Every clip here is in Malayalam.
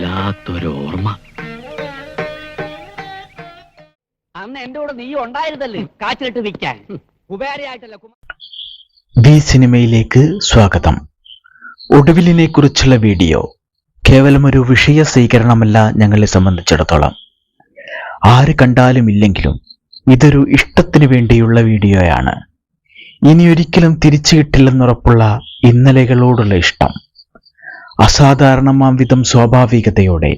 വല്ലാത്തൊരോർമ്മ. അന്ന് എന്റെ കൂടെ നീ ഉണ്ടായിരുന്നല്ലേ? കാച്ചിലിട്ട് നിൽക്കാൻ. കുബേരയായിട്ടല്ല ബി സിനിമയിലേക്ക് സ്വാഗതം. ഒടുവിലിനെ കുറിച്ചുള്ള വീഡിയോ കേവലം ഒരു വിഷയ സ്വീകരണമല്ല ഞങ്ങളെ സംബന്ധിച്ചിടത്തോളം. ആര് കണ്ടാലും ഇല്ലെങ്കിലും ഇതൊരു ഇഷ്ടത്തിന് വേണ്ടിയുള്ള വീഡിയോയാണ്. ഇനി ഒരിക്കലും തിരിച്ചു കിട്ടില്ലെന്നുറപ്പുള്ള ഇന്നലകളോടുള്ള ഇഷ്ടം. അസാധാരണമാം വിധം സ്വാഭാവികതയോടെ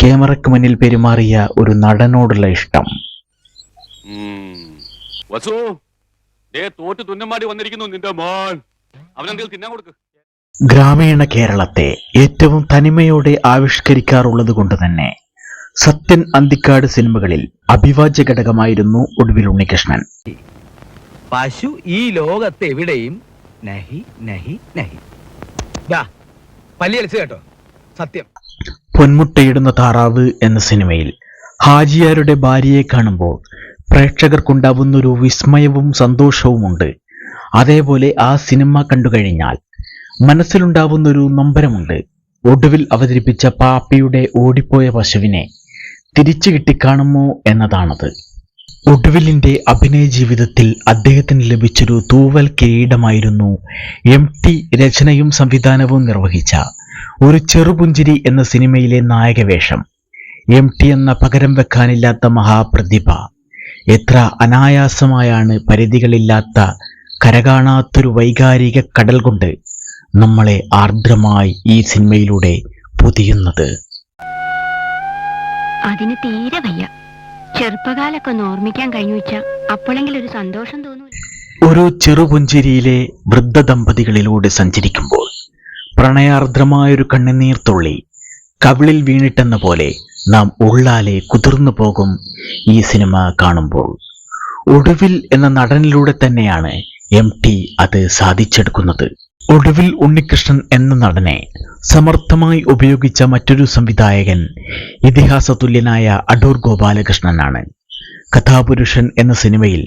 ക്യാമറയ്ക്ക് മുന്നിൽ പെരുമാറിയ ഒരു നടനോടുള്ള ഇഷ്ടം. തോറ്റ് തുന്നമാടി വന്നിരിക്കുന്നു നിന്റെ മോൻ. അവനെന്തെങ്കിലും തിന്നാൻ കൊടുക്ക്. ഗ്രാമീണ കേരളത്തെ ഏറ്റവും തനിമയോടെ ആവിഷ്കരിക്കാറുള്ളത് കൊണ്ട് തന്നെ സത്യൻ അന്തിക്കാട് സിനിമകളിൽ അഭിവാജ്യ ഘടകമായിരുന്നു ഒടുവിൽ ഉണ്ണികൃഷ്ണൻ. പശു ഈ ലോകത്ത് എവിടെയും നഹി നഹി. നഹി കേട്ടോ. സത്യം. പൊന്മുട്ടയിടുന്ന താറാവ് എന്ന സിനിമയിൽ ഹാജിയാരുടെ ഭാര്യയെ കാണുമ്പോൾ പ്രേക്ഷകർക്കുണ്ടാവുന്നൊരു വിസ്മയവും സന്തോഷവുമുണ്ട്. അതേപോലെ ആ സിനിമ കണ്ടുകഴിഞ്ഞാൽ മനസ്സിലുണ്ടാവുന്നൊരു നൊമ്പരമുണ്ട്. ഒടുവിൽ അവതരിപ്പിച്ച പാപ്പിയുടെ ഓടിപ്പോയ പശുവിനെ തിരിച്ചു കിട്ടിക്കാണുമോ എന്നതാണത്. ഒടുവിലിന്റെ അഭിനയ ജീവിതത്തിൽ അദ്ദേഹത്തിന് ലഭിച്ചൊരു തൂവൽ കിരീടമായിരുന്നു എം ടി രചനയും സംവിധാനവും നിർവഹിച്ച ഒരു ചെറുപുഞ്ചിരി എന്ന സിനിമയിലെ നായകവേഷം. എം ടി എന്ന പകരം വെക്കാനില്ലാത്ത മഹാപ്രതിഭ. എത്ര അനായാസമായാണ് പരിധികളില്ലാത്ത കരകാണാത്തൊരു വൈകാരിക കടൽ കൊണ്ട് നമ്മളെ ആർദ്രമായി ഈ സിനിമയിലൂടെ പൊതിയുന്നത്. അതിന് തീരെ വയ്യ. ചെറുപ്പകാലൊക്കെ ഒന്ന് ഓർമ്മിക്കാൻ കഴിഞ്ഞു വെച്ചാൽ അപ്പോഴെങ്കിലും ഒരു സന്തോഷം തോന്നുന്നു ഒരു ചെറുപുഞ്ചിരിയിലെ വൃദ്ധ ദമ്പതികളിലൂടെ സഞ്ചരിക്കുമ്പോൾ പ്രണയാർദ്രമായൊരു കണ്ണുനീർത്തുള്ളി കവിളിൽ വീണിട്ടെന്ന പോലെ നാം ഉള്ളാലെ കുതിർന്നു പോകും ഈ സിനിമ കാണുമ്പോൾ. ഒടുവിൽ എന്ന നടനിലൂടെ തന്നെയാണ് എം ടി അത് സാധിച്ചെടുക്കുന്നത്. ഒടുവിൽ ഉണ്ണികൃഷ്ണൻ എന്ന നടനെ സമർത്ഥമായി ഉപയോഗിച്ച മറ്റൊരു സംവിധായകൻ ഇതിഹാസ തുല്യനായ അടൂർ ഗോപാലകൃഷ്ണനാണ്. കഥാപുരുഷൻ എന്ന സിനിമയിൽ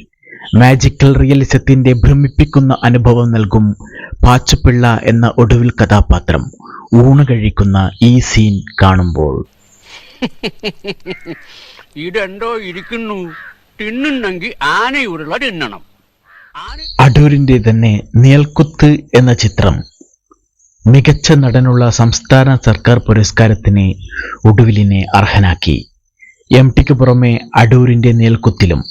മാജിക്കൽ റിയലിസത്തിന്റെ ഭ്രമിപ്പിക്കുന്ന അനുഭവം നൽകും പാച്ചുപിള്ള എന്ന ഒടുവിൽ കഥാപാത്രം ഊണ് കഴിക്കുന്ന ഈ സീൻ കാണുമ്പോൾ. ഇതെന്തോ ഇരിക്കുന്നു. തിന്നുന്നെങ്കിൽ ആനയൂരുള്ള തിന്നണം. അടൂരിന്റെ തന്നെ നിയൽക്കുത്ത് എന്ന ചിത്രം. മികച്ച നടനുള്ള സംസ്ഥാന സർക്കാർ പുരസ്കാരത്തിന് ഒടുവിലിനെ അർഹനാക്കി. എം ടിക്ക് പുറമെ അടൂരിന്റെ നേൽക്കുത്തിലും.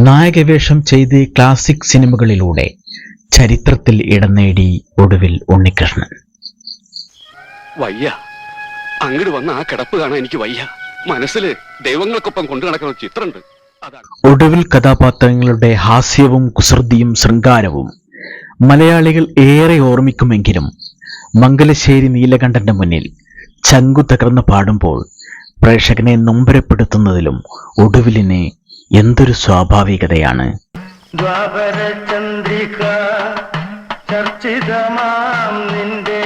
നായകവേഷം ചെയ്ത് ക്ലാസിക് സിനിമകളിലൂടെ ചരിത്രത്തിൽ ഇടം നേടി ഒടുവിൽ ഉണ്ണികൃഷ്ണൻ. വയ്യ. അങ്ങോട്ട് വന്ന ആ കിടപ്പ് കാണാൻ എനിക്ക് വയ്യ. മനസ്സിൽ ദൈവങ്ങൾക്കൊപ്പം കൊണ്ടു നടക്കുന്ന ചിത്രമുണ്ട്. ഒടുവിൽ കഥാപാത്രങ്ങളുടെ ഹാസ്യവും കുസൃതിയും ശൃംഗാരവും മലയാളികൾ ഏറെ ഓർമ്മിക്കുമെങ്കിലും മംഗലശ്ശേരി നീലകണ്ഠന്റെ മുന്നിൽ ചങ്കു തകർന്ന് പാടുമ്പോൾ പ്രേക്ഷകനെ നൊമ്പരപ്പെടുത്തുന്നതിലും ഒടുവിലിനെ എന്തൊരു സ്വാഭാവികതയാണ്. ദ്വാപര ചന്ദ്രിക ചർച്ചിതമാം നിന്റെ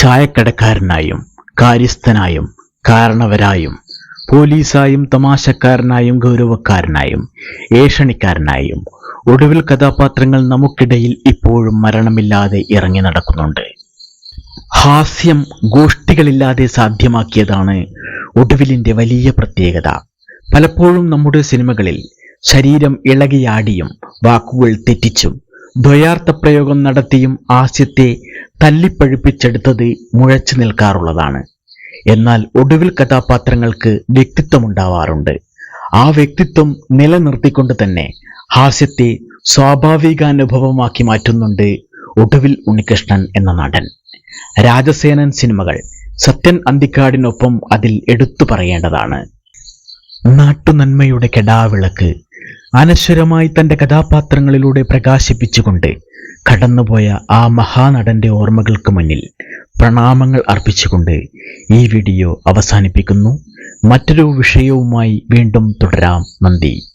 ചായക്കടക്കാരനായും കാര്യസ്ഥനായും കാരണവരായും പോലീസായും തമാശക്കാരനായും ഗൗരവക്കാരനായും ഏഷണിക്കാരനായും ഒടുവിൽ കഥാപാത്രങ്ങൾ നമുക്കിടയിൽ ഇപ്പോഴും മരണമില്ലാതെ ഇറങ്ങി നടക്കുന്നുണ്ട്. ഹാസ്യം ഗോഷ്ടികളില്ലാതെ സാധ്യമാക്കിയതാണ് ഒടുവിലിന്റെ വലിയ പ്രത്യേകത. പലപ്പോഴും നമ്മുടെ സിനിമകളിൽ ശരീരം ഇളകിയാടിയും വാക്കുകൾ തെറ്റിച്ചും ദ്വയാർത്ഥ പ്രയോഗം നടത്തിയും ഹാസ്യത്തെ തല്ലിപ്പഴുപ്പിച്ചെടുത്തത് മുഴച്ചു നിൽക്കാറുള്ളതാണ്. എന്നാൽ ഒടുവിൽ കഥാപാത്രങ്ങൾക്ക് വ്യക്തിത്വമുണ്ടാവാറുണ്ട്. ആ വ്യക്തിത്വം നിലനിർത്തിക്കൊണ്ട് തന്നെ ഹാസ്യത്തെ സ്വാഭാവികാനുഭവമാക്കി മാറ്റുന്നുണ്ട് ഒടുവിൽ ഉണ്ണികൃഷ്ണൻ എന്ന നടൻ. രാജസേനൻ സിനിമകൾ സത്യൻ അന്തിക്കാടിനൊപ്പം അതിൽ എടുത്തു പറയേണ്ടതാണ്. നാട്ടുനന്മയുടെ കെടാവിളക്ക് അനശ്വരമായി തന്റെ കഥാപാത്രങ്ങളിലൂടെ പ്രകാശിപ്പിച്ചുകൊണ്ട് കടന്നുപോയ ആ മഹാനടന്റെ ഓർമ്മകൾക്ക് മുന്നിൽ പ്രണാമങ്ങൾ അർപ്പിച്ചുകൊണ്ട് ഈ വീഡിയോ അവസാനിപ്പിക്കുന്നു. മറ്റൊരു വിഷയവുമായി വീണ്ടും തുടരാം. നന്ദി.